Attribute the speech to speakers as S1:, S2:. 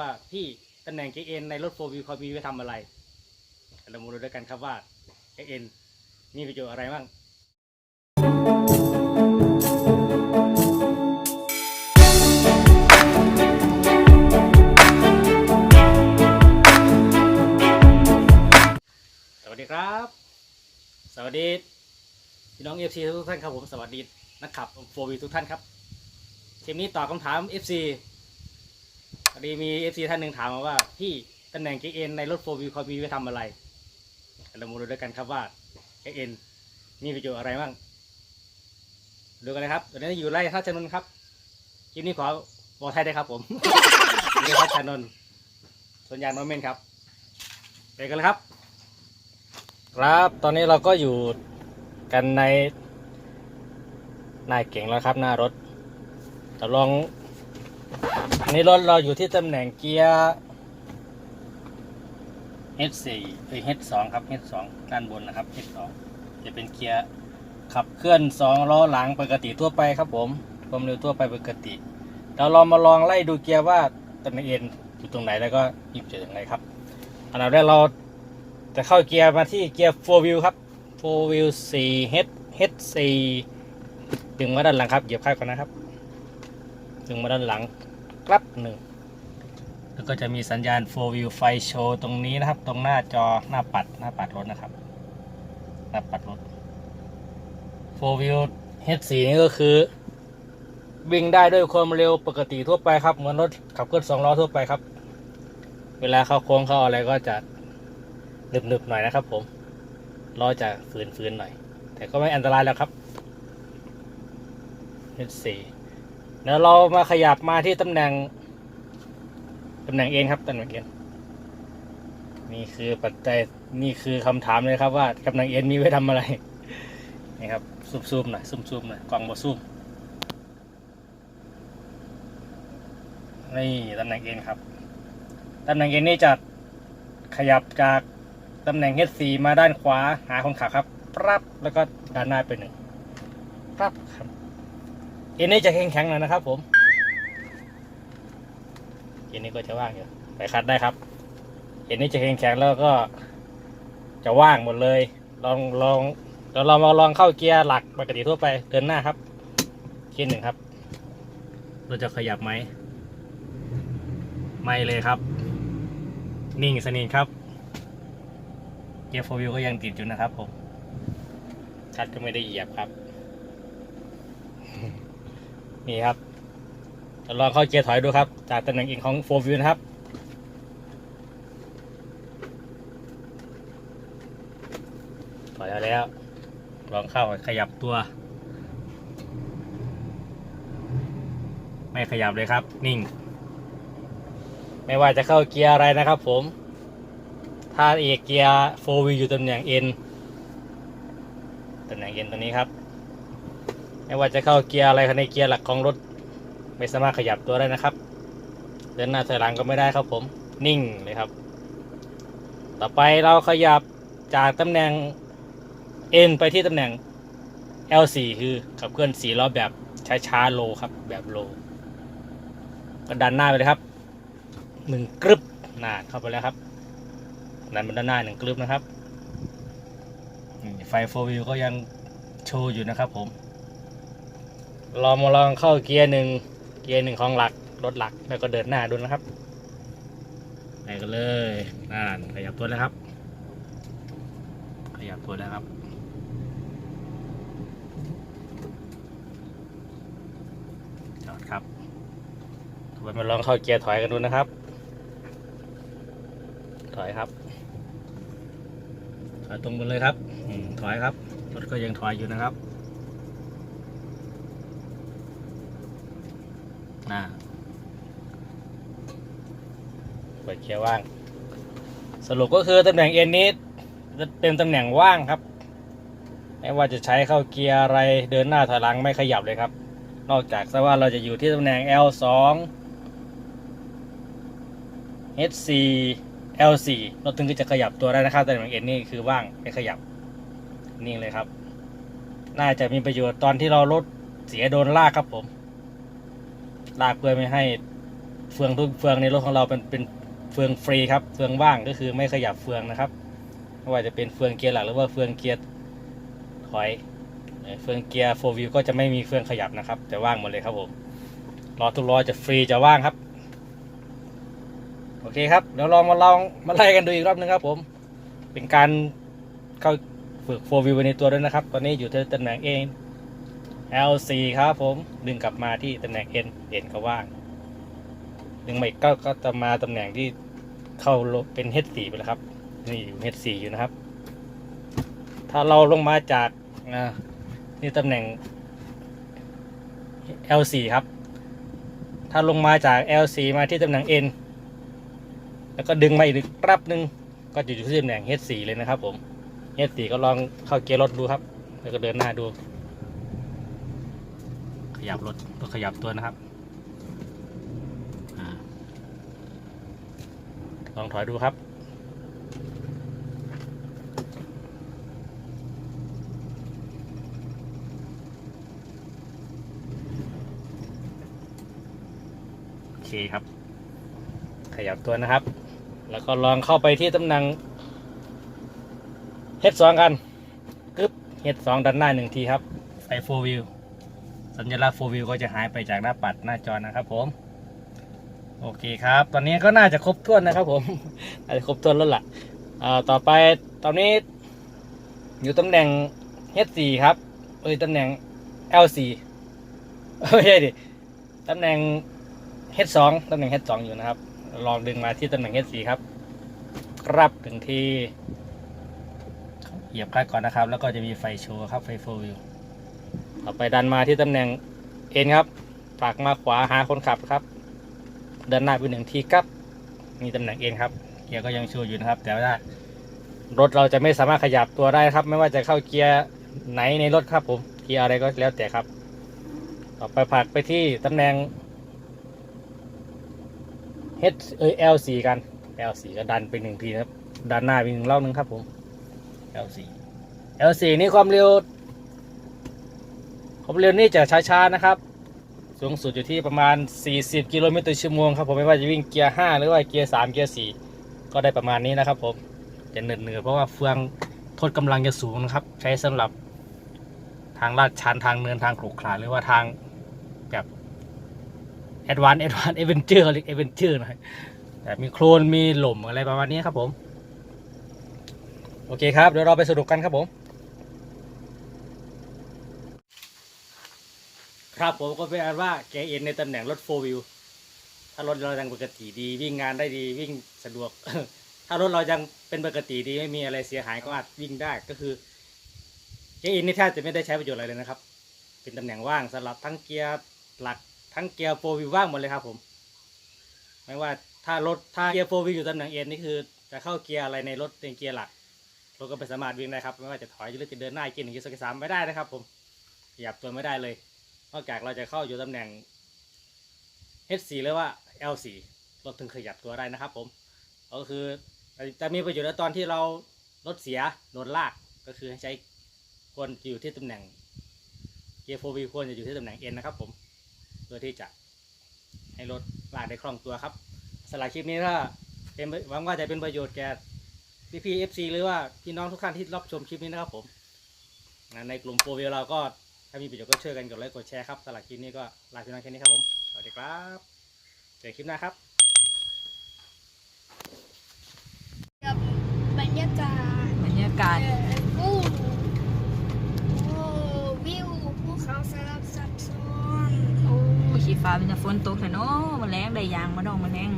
S1: ว่าพี่ตำแหน่ง KN ในรถโฟวิวเขามีไว้ทำอะไร เรามาดูด้วยกันครับว่า KN มีประโยชน์อะไรบ้างสวัสดีครับ สวัสดีพี่น้อง FC ทุกท่านครับผมสวัสดีนักขับโฟวิวทุกท่านครับเทปนี้ตอบคำถาม FC พอดีมี FC ท่านหนึ่งถามมาว่าพี่ตำแหน่ง KN ในรถโฟวิวเขามีไว้ทำอะไรเรามาดูด้วยกันครับว่า KN มีประโยชน์อะไรบ้างดูกันนะครับตอนนี้อยู่ไร่ท่าชนนท์ครับคลิปนี้ขอบอกไทยได้ครับ ผมไร่ท่าชนนท์ส่วนยางโนเมนครับไปกันเลยครับ ครับตอนนี้เราก็อยู่กันในนายเก่งแล้วครับ หน้ารถแต่ลอง อันนี้รถเราอยู่ที่ตำแหน่งเกียร์ H4 เอ้ย H2 ครับ H2 ด้านบนนะครับ H2 จะเป็นเกียร์ขับเคลื่อน2ล้อหลังปกติทั่วไปครับผมความเร็วทั่วไปปกติเราลองมาลองไล่ดูเกียร์ว่าตำแหน่งเอ็นอยู่ตรงไหนแล้วก็หยิบเจออย่างไรครับ อันดับแรกเราจะเข้าเกียร์มาที่เกียร์4 wheel ครับ4 wheel 4 H H 4ดึงมาด้านหลังครับเหยียบค่ายก่อนนะครับ ดึงมาด้านหลังครับหนึ่งแล้วก็จะมีสัญญาณ 4 wheel ไฟโชว์ตรงนี้นะครับ ตรงหน้าจอหน้าปัดหน้าปัดรถนะครับ หน้าปัดรถ 4 wheel H 4 นี่ก็คือ วิ่งได้ด้วยความเร็วปกติทั่วไปครับ เหมือนรถขับเคลื่อนสองล้อทั่วไปครับ เวลาเข้าโค้งเข้าอะไรก็จะหนึบๆหน่อยนะครับ ผมล้อจะฝืนๆหน่อย แต่ก็ไม่อันตรายแล้วครับเสี่ เดี๋ยวเรามาขยับมาที่ตำแหน่งตำแหน่งเอ็นครับตำแหน่งเอ็นนี่คือปัจจัยนี่คือคำถามเลยครับว่าตำแหน่งเอ็นมีไว้ทำอะไรนี่ครับซูมๆหน่อยซูมๆหน่อยกล่องบอซูมนี่ตำแหน่งเอ็นครับตำแหน่งเอ็นนี่จะขยับจากตำแหน่ง H4 มาด้านขวาหาคนขับครับปั๊บแล้วก็ด้านหน้าไปหนึ่งปั๊บครับ เอ็นนี้จะแข็งแข็งๆหน่อยนะครับ ผมเอ็นนี้ก็จะว่างอยู่ไปคัดได้ครับเอ็นนี้จะแข็งแข็งๆแล้วก็ จะว่างหมดเลย ลองลองเราเรามาลองเข้าเกียร์หลักปกติทั่วไปเดินหน้าครับเกียร์หนึ่งครับ เราจะขยับไหมไม่เลยครับ นิ่งสนิทครับเกียร์โฟวิวก็ยังติดอยู่นะครับผมคัดก็ไม่ได้เหยียบครับ นี่ครับจะลองเข้าเกียร์ถอยดูครับ จากตำแหน่งเองของโฟวิวนะครับ ถอยมาแล้ว ลองเข้าขยับตัว ไม่ขยับเลยครับ นิ่ง ไม่ว่าจะเข้าเกียร์อะไรนะครับผม ถ้าเอกเกียร์โฟวีอยู่ตำแหน่ง N ตำแหน่ง N ตัวนี้ครับ ไม่ว่าจะเข้าเกียร์อะไรในเกียร์หลักของรถ ไม่สามารถขยับตัวได้นะครับ เดินหน้าถอยหลังก็ไม่ได้ครับผม นิ่งเลยครับ ต่อไปเราขยับจากตำแหน่ง N ไปที่ตำแหน่ง L4 คือขับเคลื่อน4ล้อแบบช้าๆโลครับ แบบโลก็ดันหน้าไปเลยครับหนึ่งกรึบหน้าเข้าไปแล้วครับดันบนด้านหน้าหนึ่งกลึบนะครับไฟโฟวิวก็ยังโชว์อยู่นะครับผม ลองมาลองเข้าเกียร์หนึ่งเกียร์หนึ่งของหลักรถหลักแล้วก็เดินหน้าดูนะครับไปกันเลยนั่นขยับตัวแล้วครับ ขยับตัวแล้วครับจอดครับต่อไปมาลองเข้าเกียร์ถอยกันดูนะครับ ถอยครับ ถอยตรงไปเลยครับอืมถอยครับรถก็ยังถอยอยู่นะครับ น่าเปิดเกียร์ว่าง สรุปก็คือตำแหน่งเอ็นนี้จะเป็นตำแหน่งว่างครับ ไม่ว่าจะใช้เข้าเกียร์อะไรเดินหน้าถอยหลังไม่ขยับเลยครับ นอกจากซะว่าเราจะอยู่ที่ตำแหน่ง L2 H4 L4 รถถึงก็จะขยับตัวได้นะครับตำแหน่ง N นี่คือว่างไม่ขยับนิ่งเลยครับ น่าจะมีประโยชน์ตอนที่เรารถเสียโดนลากครับผม ลากเพื่อไม่ให้เฟืองทุกเฟืองในรถของเราเป็นเป็นเฟืองฟรีครับเฟืองว่างก็คือไม่ขยับเฟืองนะครับไม่ว่าจะเป็นเฟืองเกียร์หลักหรือว่าเฟืองเกียร์ถอยเฟืองเกียร์โฟวิวก็จะไม่มีเฟืองขยับนะครับจะว่างหมดเลยครับผมล้อทุกล้อจะฟรีจะว่างครับโอเคครับเดี๋ยวลองมาลองมาไล่กันดูอีกรอบนึงครับผม เป็นการเข้าฝึกโฟวิวในตัวด้วยนะครับ ตอนนี้อยู่ที่ตำแหน่ง A L4 ครับผม ดึงกลับมาที่ตำแหน่ง N N ก็ว่าง ดึงมาอีกก็ก็จะมาตำแหน่งที่เข้าเป็น H4 ไปแล้วครับ นี่อยู่ H4 อยู่นะครับ ถ้าเราลงมาจากนี่ตำแหน่ง L4 ครับ ถ้าลงมาจาก L4 มาที่ตำแหน่ง N แล้วก็ดึงมาอีกแป๊บนึงก็จะอยู่ที่ตำแหน่ง H4 เลยนะครับผม H4 ก็ลองเข้าเกียร์รถดูครับ แล้วก็เดินหน้าดู ขยับรถก็ขยับตัวนะครับอลองถอยดูครับ โอเคครับ ขยับตัวนะครับ แล้วก็ลองเข้าไปที่ตำแหน่ง H2 กันกึ๊บ H2 ด้านหน้าหนึ่งทีครับไฟ4 view สัญลักษณ์4 view ก็จะหายไปจากหน้าปัดหน้าจอนะครับผม โอเคครับ ตอนนี้ก็น่าจะครบถ้วนนะครับ ผมน่าจะครบถ้วนแล้วล่ะอ่าต่อไปตอนนี้อยู่ตำแหน่ง H4 ครับเอ้ยตำแหน่ง L4 ไม่ใช่ดิตำแหน่ง H2 ตำแหน่ง H2 อยู่นะครับ ลองดึงมาที่ตำแหน่ง H4 ครับ ครับถึงที่เหยียบคลัดก่อนนะครับ แล้วก็จะมีไฟโชว์ครับไฟโฟวิว ต่อไปดันมาที่ตำแหน่ง N ครับผลักมาขวาหาคนขับครับ เดินหน้าไปหนึ่งทีครับ มีตำแหน่ง N ครับเกียร์ก็ยังชว์อยู่นะครับ แต่ว่ารถเราจะไม่สามารถขยับตัวได้ครับ ไม่ว่าจะเข้าเกียร์ไหนในรถครับผมเกียร์อะไรก็แล้วแต่ครับ ต่อไปผลักไปที่ตำแหน่ง H เอ้ย L4 กัน L4 ก็ดันไปหนึ่งทีครับดันหน้าไปหนึ่งรอบนึงครับผม L4 L4 นี่ความเร็ว ความเร็วนี่จะช้าๆนะครับ สูงสุดอยู่ที่ประมาณ 40 กิโลเมตรต่อชั่วโมงครับผมไม่ว่าจะวิ่งเกียร์ 5 หรือว่าเกียร์ 3 เกียร์ 4 ก็ได้ประมาณนี้นะครับผมจะเหนื่อยๆเพราะว่าเฟืองทดกำลังจะสูงนะครับ ใช้สำหรับทางลาดชันทางเนินทางขรุขระหรือว่าทางแบบแอดวานซ์แอดวานซ์เอเวนเจอร์เรียกเอเวนเจอร์หน่อยแบบมีโคลนมีหล่มอะไรประมาณนี้ครับผม โอเคครับ เดี๋ยวเราไปสรุปกันครับผม ครับผมก็เป็นอันว่าแกเอ็นในตำแหน่งรถโฟวิวถ้ารถเรายังปกติดี วิ่งงานได้ดีวิ่งสะดวก ถ้ารถเรายังเป็นปกติดีไม่มีอะไรเสียหายก็อาจวิ่งได้ก็คือแกเอ็นนี่แทบจะไม่ได้ใช้ประโยชน์อะไรเลยนะครับ เป็นตำแหน่งว่างสำหรับทั้งเกียร์หลักทั้งเกียร์โฟวิวว่างหมดเลยครับผมไม่ว่าถ้ารถถ้าเกียร์โฟวิวอยู่ตำแหน่งเอ็นนี่คือจะเข้าเกียร์อะไรในรถเป็นเกียร์หลักรถก็ไม่สามารถวิ่งได้ครับไม่ว่าจะถอยหรือจะเดินหน้าเกียร์หนึ่งเกียร์สองเกียร์สามไม่ได้นะครับ ผมขยับตัวไม่ได้เลย นอกจากเราจะเข้าอยู่ตำแหน่ง H4 หรือว่า L4 รถถึงขยับตัวได้นะครับผมก็คือจะมีประโยชน์ในตอนที่เรารถเสียโดนลากก็คือให้ใช้ควรอยู่ที่ตำแหน่งเกียร์โฟวีควรจะอยู่ที่ตำแหน่ง N นะครับผมเพื่อที่จะให้รถลากได้คล่องตัวครับสำหรับคลิปนี้ถ้าเป็นหวังว่าจะเป็นประโยชน์แก่พี่พีเอฟซีหรือว่าพี่น้องทุกท่านที่รับชมคลิปนี้นะครับผม ในกลุ่มโฟวีเราก็ ถ้ามีประโยชน์ก็ช่วยกันกดไลค์กดแชร์ครับสำหรับคลิปนี้ก็ลาพี่น้องแค่นี้ครับผมสวัสดีครับเจอกันคลิปหน้าครับ
S2: กับบรรยากาศ
S3: บรรยากาศ
S2: เอ่ออู้โอ้วิวภูเขาสลับซับซ้อน
S3: โอ้ขีฟ้าเป็นแต่ฝนตกแต่เนาะมาแรงได้ยางมาดองมาแรง